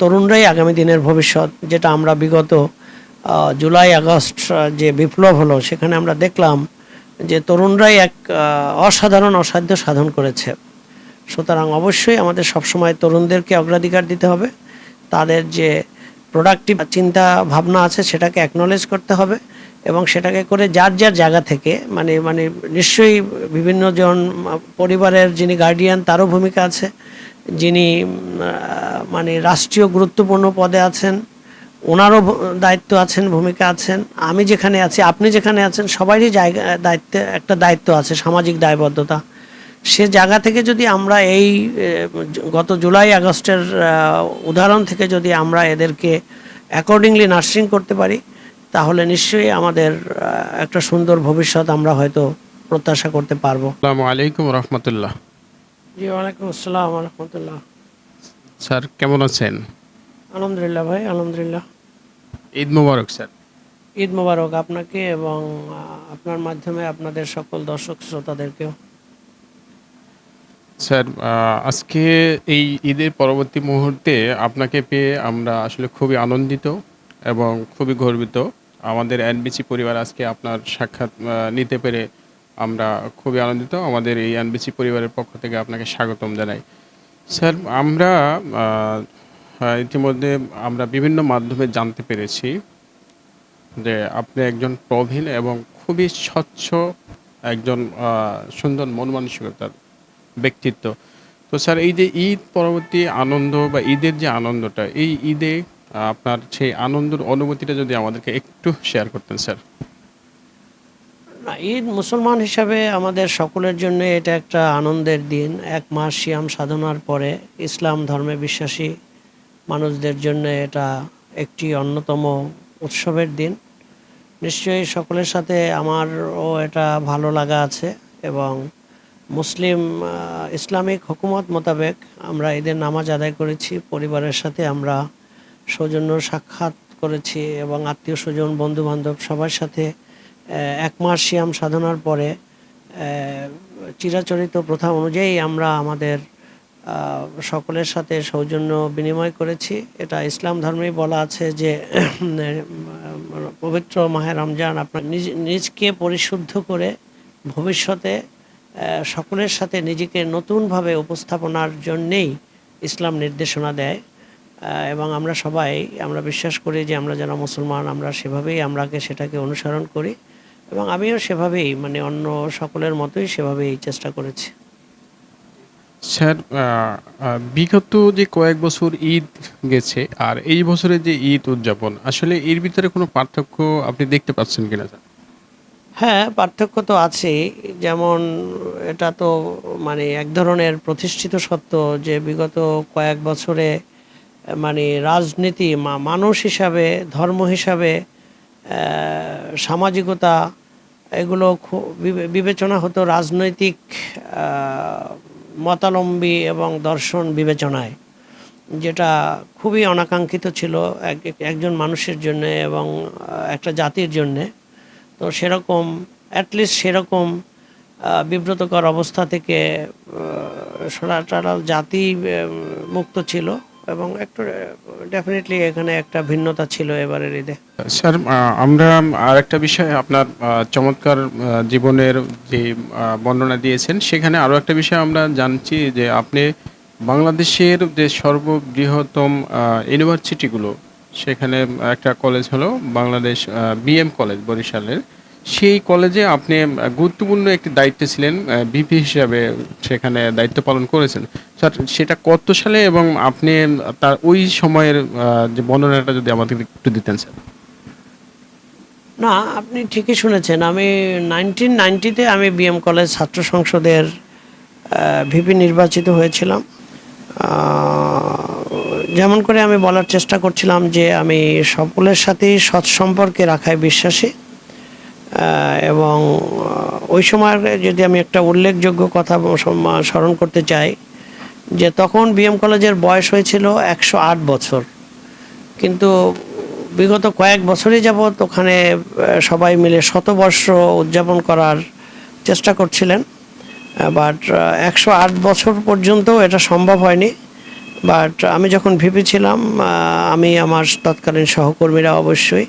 তরুণরাই আগামী দিনের ভবিষ্যৎ, যেটা আমরা বিগত জুলাই, আগস্ট যে বিপ্লব হলো, সেখানে আমরা দেখলাম যে তরুণরাই এক অসাধারণ, অসাধ্য সাধন করেছে। সুতরাং অবশ্যই আমাদের সবসময় তরুণদেরকে অগ্রাধিকার দিতে হবে। তাদের যে প্রোডাক্টিভ চিন্তা ভাবনা আছে, সেটাকে অ্যাকনোলেজ করতে হবে এবং সেটাকে করে যার যার জায়গা থেকে মানে মানে নিশ্চয়ই বিভিন্ন জন পরিবারের যিনি গার্ডিয়ান তারও ভূমিকা আছে। যিনি মানে রাষ্ট্রীয় গুরুত্বপূর্ণ পদে আছেন, ওনারও দায়িত্ব আছেন, ভূমিকা আছেন, আমি যেখানে আছি, আপনি যেখানে আছেন, সবারই জায়গা, দায়িত্বে, একটা দায়িত্ব আছে, সামাজিক দায়বদ্ধতা। সে জায়গা থেকে যদি আমরা এই গত জুলাই, আগস্টের উদাহরণ থেকে যদি আমরা এদেরকে অ্যাকর্ডিংলি নার্সিং করতে পারি, তাহলে নিশ্চয়ই আমাদের একটা সুন্দর ভবিষ্যৎ আমরা হয়তো প্রত্যাশা করতে পারব। আসসালামু আলাইকুম রহমতুল্লাহ। জি ওয়ালাইকুম আসসালাম রহমতুল্লাহ। স্যার কেমন আছেন? আলহামদুলিল্লাহ ভাই আলহামদুলিল্লাহ। ঈদ মুবারক স্যার। ঈদ মোবারক আপনাকে এবং আপনার মাধ্যমে আপনাদের সকল দর্শক শ্রোতাদেরকেও। স্যার আজকে এই ঈদের পরবর্তী মুহূর্তে আপনাকে পেয়ে আমরা আসলে খুবই আনন্দিত এবং খুবই গর্বিত। আমাদের এনবিসি পরিবার আজকে আপনার সাক্ষাৎ নিতে পেরে আমরা খুবই আনন্দিত। আমাদের এই এনবিসি পরিবারের পক্ষ থেকে আপনাকে স্বাগতম জানাই। স্যার, আমরা ইতিমধ্যে আমরা বিভিন্ন মাধ্যমে জানতে পেরেছি যে আপনি একজন প্রবীণ এবং খুবই স্বচ্ছ একজন সুন্দর মন মানসিকতার ব্যক্তিত্ব। তো স্যার, এই যে ঈদ পরবর্তী আনন্দ বা ঈদের যে আনন্দটা, এই ঈদে আপনার সেই আনন্দের অনুভূতিটা যদি আমাদেরকে একটু শেয়ার করতেন, স্যার। ঈদ মুসলমান হিসাবে আমাদের সকলের জন্য এটা একটা আনন্দের দিন। এক মাস সিয়াম সাধনার পরে ইসলাম ধর্মে বিশ্বাসী মানুষদের জন্য এটা একটি অন্যতম উৎসবের দিন। নিশ্চয়ই সকলের সাথে আমারও এটা ভালো লাগা আছে এবং মুসলিম ইসলামিক হুকুমত মোতাবেক আমরা ঈদের নামাজ আদায় করেছি, পরিবারের সাথে আমরা সৌজন্য সাক্ষাৎ করেছি এবং আত্মীয় স্বজন বন্ধু বান্ধব সবার সাথে এক মাস সিয়াম সাধনার পরে চিরাচরিত প্রথা অনুযায়ী আমরা আমাদের সকলের সাথে সৌজন্য বিনিময় করেছি। এটা ইসলাম ধর্মেই বলা আছে যে, পবিত্র মাহে রমজান আপনার নিজ, নিজকে পরিশুদ্ধ করে ভবিষ্যতে সকলের সাথে নিজেকে নতুনভাবে উপস্থাপনার জন্যেই ইসলাম নির্দেশনা দেয়। এবং আমরা সবাই, আমরা বিশ্বাস করি যে আমরা যারা মুসলমান, আমরা সেভাবেই আমরাকে সেটাকে অনুসরণ করি। এবং আমিও সেভাবেই মানে অন্য সকলের মতোই সেভাবেই চেষ্টা করেছি। স্যার বিগত যে কয়েক বছর ঈদ গেছে আর এই বছরে যে ঈদ উদযাপন আসলে এর ভিতরে কোনো পার্থক্য আপনি দেখতে পাচ্ছেন কিনা স্যার? হ্যাঁ পার্থক্য তো আছেই যেমন এটা তো মানে এক ধরনের প্রতিষ্ঠিত সত্য যে বিগত কয়েক বছরে মানে রাজনীতি মানুষ হিসাবে ধর্ম হিসাবে সামাজিকতা এগুলো বিবেচনা হতো রাজনৈতিক মতালম্বী এবং দর্শন বিবেচনায়, যেটা খুবই অনাকাঙ্ক্ষিত ছিল এক- এক- একজন মানুষের জন্য এবং একটা জাতির জন্যে। তো সেরকম অ্যাটলিস্ট সেরকম বিব্রতকর অবস্থা থেকে সরাটারাল জাতি মুক্ত ছিল। এবং একটু ডেফিনেটলি এখানে একটা ভিন্নতা ছিল এবারের ঈদে। স্যার আমরা আর একটা বিষয় আপনার চমৎকার জীবনের যে বর্ণনা দিয়েছেন, সেখানে আরও একটা বিষয় আমরা জানছি যে আপনি বাংলাদেশের যে সর্ববৃহত্তম ইউনিভার্সিটিগুলো সেখানে একটা কলেজ হলো বাংলাদেশ বিএম কলেজ বরিশালের। সেই কলেজে আপনি গুরুত্বপূর্ণ একটি দায়িত্বে ছিলেন বিপি হিসাবে সেখানে দায়িত্ব পালন করেছেন। স্যার সেটা কত সালে এবং আপনি তার ওই সময়ের যে বর্ণনাটা যদি আমাদের একটু দিতেন, স্যার? না, আপনি ঠিকই শুনেছেন। আমি নাইনটিন নাইনটিতে আমি বিএম কলেজ ছাত্র সংসদের ভিপি নির্বাচিত হয়েছিলাম। যেমন করে আমি বলার চেষ্টা করছিলাম যে আমি সকলের সাথেই সৎ সম্পর্কে রাখায় বিশ্বাসী। এবং ওই সময় যদি আমি একটা উল্লেখযোগ্য কথা স্মরণ করতে চাই, যে তখন বিএম কলেজের বয়স হয়েছিল একশো আট বছর। কিন্তু বিগত কয়েক বছরই যাবৎ ওখানে সবাই মিলে শতবর্ষ উদযাপন করার চেষ্টা করছিলেন। বাট একশো আট বছর পর্যন্ত এটা সম্ভব হয়নি। বাট, আমি যখন ভিপি ছিলাম আমি আমার তৎকালীন সহকর্মীরা অবশ্যই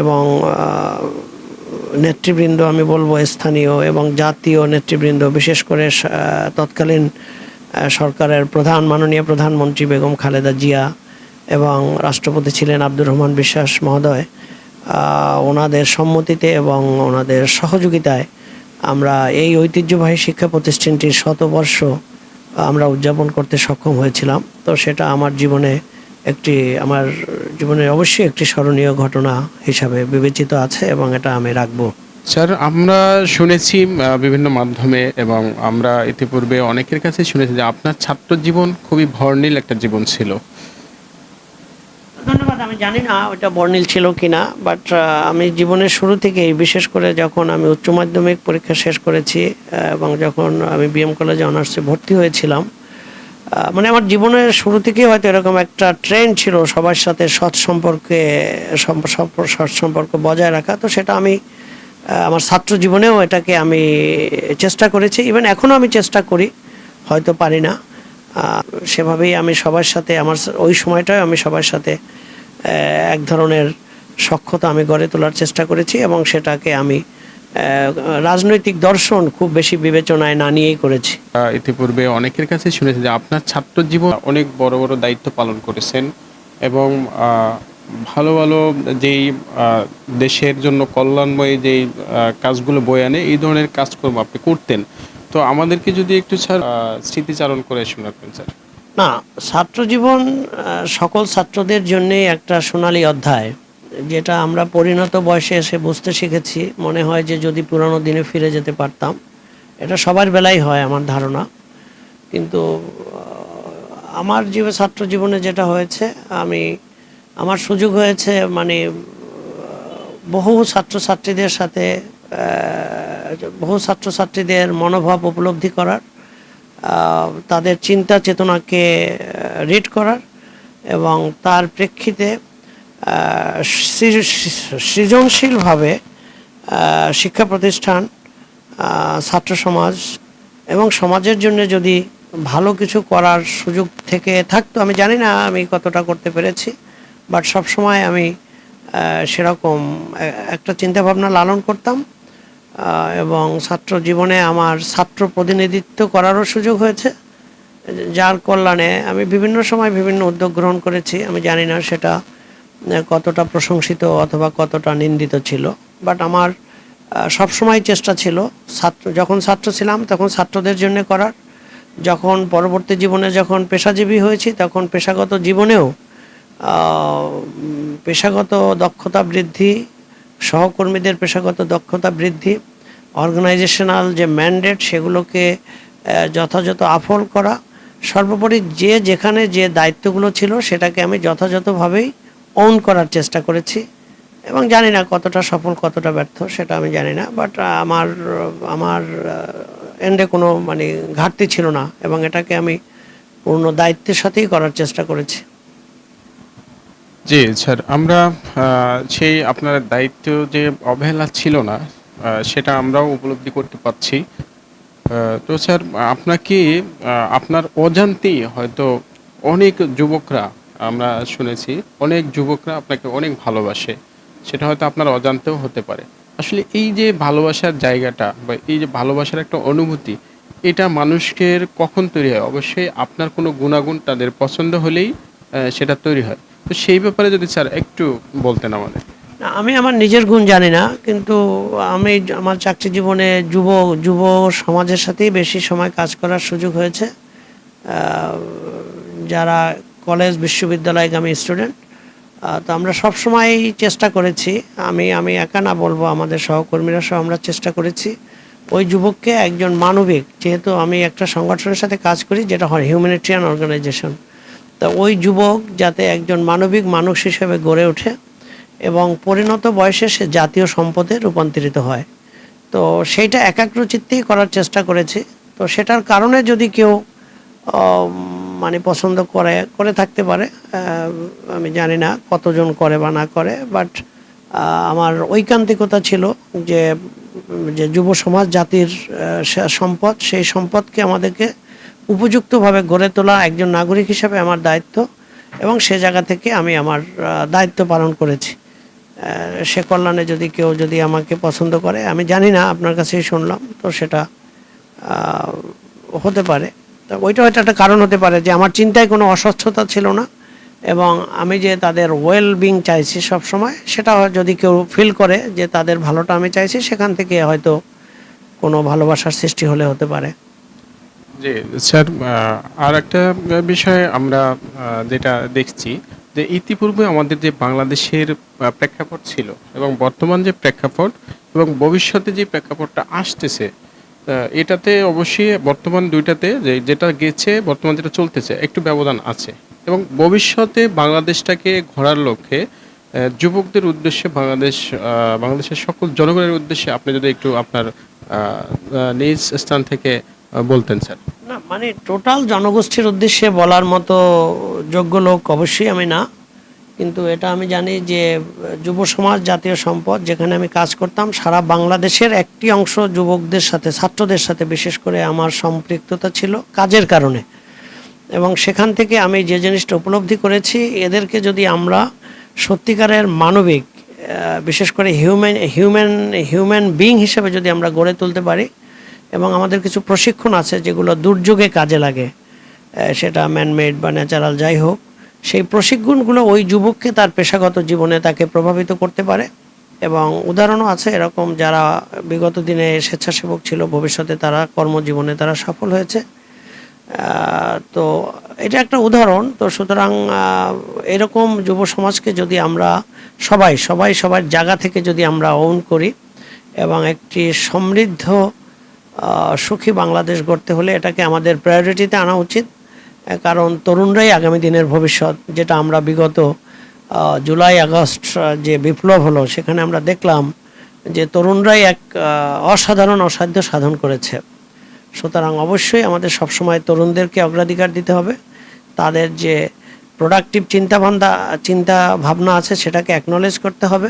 এবং নেতৃবৃন্দ আমি বলব স্থানীয় এবং জাতীয় নেতৃবৃন্দ, বিশেষ করে তৎকালীন সরকারের প্রধান, মাননীয় প্রধানমন্ত্রী বেগম খালেদা জিয়া এবং রাষ্ট্রপতি ছিলেন আব্দুর রহমান বিশ্বাস মহোদয়। ওনাদের সম্মতিতে এবং ওনাদের সহযোগিতায় আমরা এই ঐতিহ্যবাহী শিক্ষা প্রতিষ্ঠানটির শতবর্ষ আমরা উদযাপন করতে সক্ষম হয়েছিলাম। তো সেটা আমার জীবনে একটি আমার জীবনে অবশ্যই একটি স্মরণীয় ঘটনা হিসাবে বিবেচিত আছে এবং এটা আমি রাখব। স্যার আমরা শুনেছি বিভিন্ন মাধ্যমে এবং আমরা ইতিপূর্বে অনেকের কাছে শুনেছি যে আপনার ছাত্র জীবন খুবই ভর্ণিল একটা জীবন ছিল। ধন্যবাদ আমি জানি না ওটা বর্ণিল ছিল কিনা বাট আমি জীবনের শুরু থেকেই বিশেষ করে যখন আমি উচ্চ মাধ্যমিক পরীক্ষা শেষ করেছি এবং যখন আমি বিএম কলেজে অনার্সে ভর্তি হয়েছিলাম মানে আমার জীবনের শুরু থেকেই হয়তো এরকম একটা ট্রেন্ড ছিল সবার সাথে সৎ সম্পর্কে সম্প- সম্প- সৎ সম্পর্ক বজায় রাখা। তো সেটা আমি আমার ছাত্র জীবনেও এটাকে আমি চেষ্টা করেছি। ইভেন এখনও আমি চেষ্টা করি, হয়তো পারি না। সেভাবেই আমি সবার সাথে, আমার ওই সময়টায় আমি সবার সাথে এক ধরনের সক্ষতা আমি গড়ে তোলার চেষ্টা করেছি এবং সেটাকে আমি রাজনৈতিক দর্শন খুব বেশি বিবেচনায় না নিয়েই করেছি। ইতিপূর্বে অনেকের কাছে শুনেছি যে আপনার ছাত্র জীবন অনেক বড় বড় দায়িত্ব পালন করেছেন এবং ভালো ভালো যেই দেশের জন্য কল্যাণময় যেই কাজগুলো বয়ে আনে এই ধরনের কাজকর্ম আপনি করতেন। তো আমাদেরকে যদি একটু স্যার স্মৃতিচারণ করে শোনাতেন স্যার। না ছাত্র জীবন সকল ছাত্রদের জন্যই একটা সোনালী অধ্যায়। যেটা আমরা পরিণত বয়সে এসে বুঝতে শিখেছি, মনে হয় যে যদি পুরানো দিনে ফিরে যেতে পারতাম, এটা সবার বেলাই হয় আমার ধারণা। কিন্তু আমার জীবনে ছাত্র জীবনে যেটা হয়েছে, আমি, আমার সুযোগ হয়েছে মানে বহু ছাত্রছাত্রীদের সাথে বহু ছাত্রছাত্রীদের মনোভাব উপলব্ধি করার তাদের চিন্তা চেতনাকে রিড করার এবং তার প্রেক্ষিতে সৃজনশীলভাবে শিক্ষা প্রতিষ্ঠান ছাত্র সমাজ এবং সমাজের জন্য যদি ভালো কিছু করার সুযোগ থেকে থাকতো, আমি জানি না আমি কতটা করতে পেরেছি বাট সবসময় আমি সেরকম একটা চিন্তাভাবনা লালন করতাম এবং ছাত্র জীবনে আমার ছাত্র প্রতিনিধিত্ব করারও সুযোগ হয়েছে, যার কল্যাণে আমি বিভিন্ন সময় বিভিন্ন উদ্যোগ গ্রহণ করেছি, আমি জানি না সেটা কতটা প্রশংসিত অথবা কতটা নিন্দিত ছিল। বাট আমার আহ, সবসময় চেষ্টা ছিল ছাত্র যখন ছাত্র ছিলাম তখন ছাত্রদের জন্য করার। যখন পরবর্তী জীবনে যখন পেশাজীবী হয়েছি তখন পেশাগত জীবনেও পেশাগত দক্ষতা বৃদ্ধি সহকর্মীদের পেশাগত দক্ষতা বৃদ্ধি অর্গানাইজেশনাল যে ম্যান্ডেট সেগুলোকে যথাযথ আফল করা সর্বোপরি যে যেখানে যে দায়িত্বগুলো ছিল সেটাকে আমি যথাযথভাবেই ওন করার চেষ্টা করেছি এবং জানি না কতটা সফল, কতটা ব্যর্থ, সেটা আমি জানি না বাট আমার আমার এন্ডে কোনো মানে ঘাটতি ছিল না এবং এটাকে আমি পূর্ণ দায়িত্বের সাথেই করার চেষ্টা করেছি। জি, স্যার, আমরা সেই আপনার দায়িত্ব যে অবহেলা ছিল না সেটা আমরাও উপলব্ধি করতে পারছি। তো স্যার আপনাকে আপনার অজান্তেই হয়তো অনেক যুবকরা আমরা শুনেছি অনেক যুবকরা আপনাকে অনেক ভালোবাসে। সেটা হয়তো আপনার অজান্তেও হতে পারে। আসলে এই যে ভালোবাসার জায়গাটা বা এই যে ভালোবাসার একটা অনুভূতি, এটা মানুষের কখন তৈরি হয়? অবশ্যই আপনার কোনো গুণাগুণ তাদের পছন্দ হলেই সেটা তৈরি হয়। তো সেই ব্যাপারে যদি স্যার একটু বলতেন আমাদের। আমি আমার নিজের গুণ জানি না, কিন্তু আমি আমার চাকরি জীবনে যুব যুব সমাজের সাথেই বেশি সময় কাজ করার সুযোগ হয়েছে। যারা কলেজ বিশ্ববিদ্যালয়গামী স্টুডেন্ট। তো আমরা সব সময় চেষ্টা করেছি। আমি আমি একা না বলব, আমাদের সহকর্মীরা সহ আমরা চেষ্টা করেছি। ওই যুবককে একজন মানবিক, যেহেতু আমি একটা সংগঠনের সাথে কাজ করি, যেটা হয় হিউম্যানিটেরিয়ান অর্গানাইজেশন তা ওই যুবক যাতে একজন মানবিক মানুষ হিসেবে গড়ে ওঠে এবং পরিণত বয়সে সে জাতীয় সম্পদে রূপান্তরিত হয়। তো সেইটা একাগ্র চিত্তেই করার চেষ্টা করেছি। তো সেটার কারণে যদি কেউ মানে পছন্দ করে করে থাকতে পারে। আমি জানি না কতজন করে বা না করে বাট আমার ঐকান্তিকতা ছিল যে যে যুব সমাজ জাতির সম্পদ, সেই সম্পদকে আমাদেরকে উপযুক্তভাবে গড়ে তোলা একজন নাগরিক হিসাবে আমার দায়িত্ব এবং সে জায়গা থেকে আমি আমার দায়িত্ব পালন করেছি। সে কল্যাণে যদি কেউ যদি আমাকে পছন্দ করে, আমি জানি না, আপনার কাছেই শুনলাম, তো সেটা হতে পারে। তো ওইটা হয়তো একটা কারণ হতে পারে যে আমার চিন্তায় কোনো অস্বচ্ছতা ছিল না এবং আমি যে তাদের ওয়েল বিং চাইছি সব সময় সেটা যদি কেউ ফিল করে যে তাদের ভালোটা আমি চাইছি, সেখান থেকে হয়তো কোনো ভালোবাসার সৃষ্টি হলে হতে পারে। জি, স্যার আর একটা বিষয় আমরা যেটা দেখছি যে ইতিপূর্বে আমাদের যে বাংলাদেশের প্রেক্ষাপট ছিল এবং বর্তমান যে প্রেক্ষাপট এবং ভবিষ্যতে যে প্রেক্ষাপটটা আসতেছে এটাতে অবশ্যই বর্তমান দুইটাতে যে যেটা গেছে, বর্তমান যেটা চলতেছে, একটু ব্যবধান আছে। এবং ভবিষ্যতে বাংলাদেশটাকে ঘোরার লক্ষ্যে যুবকদের উদ্দেশ্যে বাংলাদেশ বাংলাদেশের সকল জনগণের উদ্দেশ্যে আপনি যদি একটু আপনার নিজ স্থান থেকে বলতেন, স্যার। না মানে টোটাল জনগোষ্ঠীর উদ্দেশ্যে বলার মতো যোগ্য লোক অবশ্যই আমি না। কিন্তু এটা আমি জানি যে যুব সমাজ জাতীয় সম্পদ, যেখানে আমি কাজ করতাম, সারা বাংলাদেশের একটি অংশ যুবকদের সাথে, ছাত্রদের সাথে বিশেষ করে আমার সম্পৃক্ততা ছিল কাজের কারণে। এবং সেখান থেকে আমি যে জিনিসটা উপলব্ধি করেছি, এদেরকে যদি আমরা সত্যিকারের মানবিক বিশেষ করে হিউম্যান হিউম্যান হিউম্যান বিং হিসেবে যদি আমরা গড়ে তুলতে পারি, এবং আমাদের কিছু প্রশিক্ষণ আছে যেগুলো দুর্যোগে কাজে লাগে সেটা ম্যানমেড বা ন্যাচারাল যাই হোক সেই প্রশিক্ষণগুলো ওই যুবককে তার পেশাগত জীবনে তাকে প্রভাবিত করতে পারে। এবং উদাহরণও আছে এরকম যারা বিগত দিনে স্বেচ্ছাসেবক ছিল, ভবিষ্যতে তারা কর্মজীবনে তারা সফল হয়েছে। তো এটা একটা উদাহরণ। তো সুতরাং এরকম যুব সমাজকে যদি আমরা সবাই সবাই সবার জায়গা থেকে যদি আমরা ওন করি এবং একটি সমৃদ্ধ সুখী বাংলাদেশ গড়তে হলে এটাকে আমাদের প্রায়োরিটিতে আনা উচিত। কারণ তরুণরাই আগামী দিনের ভবিষ্যৎ, যেটা আমরা বিগত জুলাই, আগস্ট যে বিপ্লব হলো, সেখানে আমরা দেখলাম যে তরুণরাই এক অসাধারণ, অসাধ্য সাধন করেছে। সুতরাং অবশ্যই আমাদের সবসময় তরুণদেরকে অগ্রাধিকার দিতে হবে। তাদের যে প্রোডাক্টিভ চিন্তাভাবনা চিন্তা ভাবনা আছে, সেটাকে অ্যাকনোলেজ করতে হবে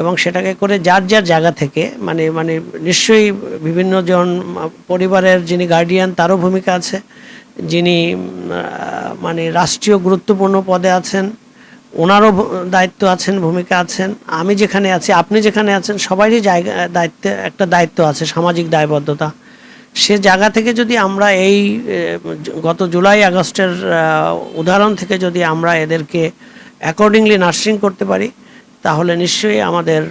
এবং সেটাকে করে যার যার জায়গা থেকে মানে মানে নিশ্চয়ই বিভিন্ন জন, পরিবারের যিনি গার্ডিয়ান তারও ভূমিকা আছে। যিনি মানে রাষ্ট্রীয় গুরুত্বপূর্ণ পদে আছেন, ওনারও দায়িত্ব আছেন, ভূমিকা আছেন। আমি যেখানে আছি, আপনি যেখানে আছেন, সবারই জায়গা, দায়িত্বে, একটা দায়িত্ব আছে, সামাজিক দায়বদ্ধতা। সে জায়গা থেকে যদি আমরা এই গত জুলাই, আগস্টের উদাহরণ থেকে যদি আমরা এদেরকে অ্যাকর্ডিংলি নার্সিং করতে পারি, তাহলে নিশ্চয়ই আমাদের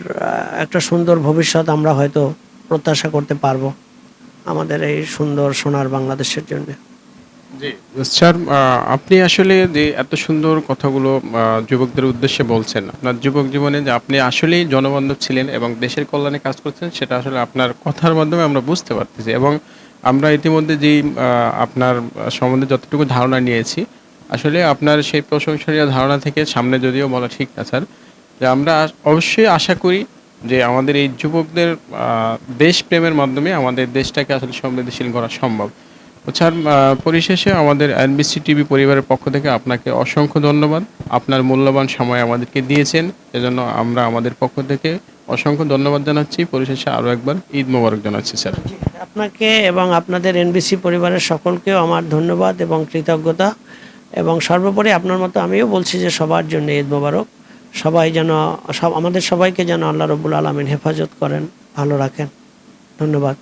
একটা সুন্দর ভবিষ্যৎ আমরা হয়তো প্রত্যাশা করতে পারব। আমাদের এই সুন্দর সোনার বাংলাদেশের জন্য। স্যার আপনি আসলে যে এত সুন্দর কথাগুলো যুবকদের উদ্দেশ্যে বলছেন, আপনার যুবক জীবনে যে আপনি আসলেই জনবান্ধব ছিলেন এবং দেশের কল্যাণে কাজ করছেন, সেটা আসলে আপনার কথার মাধ্যমে আমরা বুঝতে পারতেছি এবং আমরা ইতিমধ্যে যেই আপনার সম্বন্ধে যতটুকু ধারণা নিয়েছি, আসলে আপনার সেই প্রশংসনীয় ধারণা থেকে সামনে যদিও বলা ঠিক না, স্যার, যে আমরা অবশ্যই আশা করি যে আমাদের এই যুবকদের দেশপ্রেমের মাধ্যমে আমাদের দেশটাকে আসলে সমৃদ্ধিশীল করা সম্ভব। স্যার পরিশেষে আমাদের এনবিসি টিভি পরিবারের পক্ষ থেকে আপনাকে অসংখ্য ধন্যবাদ। আপনার মূল্যবান সময় আমাদেরকে দিয়েছেন। এজন্য আমরা আমাদের পক্ষ থেকে অসংখ্য ধন্যবাদ জানাচ্ছি। পরিশেষে আরও একবার ঈদ মোবারক জানাচ্ছি, স্যার। আপনাকে এবং আপনাদের এনবিসি পরিবারের সকলকেও আমার ধন্যবাদ এবং কৃতজ্ঞতা। এবং সর্বোপরি আপনার মতো আমিও বলছি যে সবার জন্য ঈদ মোবারক। সবাই যেন, সব, আমাদের সবাইকে যেন আল্লাহ রবুল আলমিন হেফাজত করেন, ভালো রাখেন। ধন্যবাদ।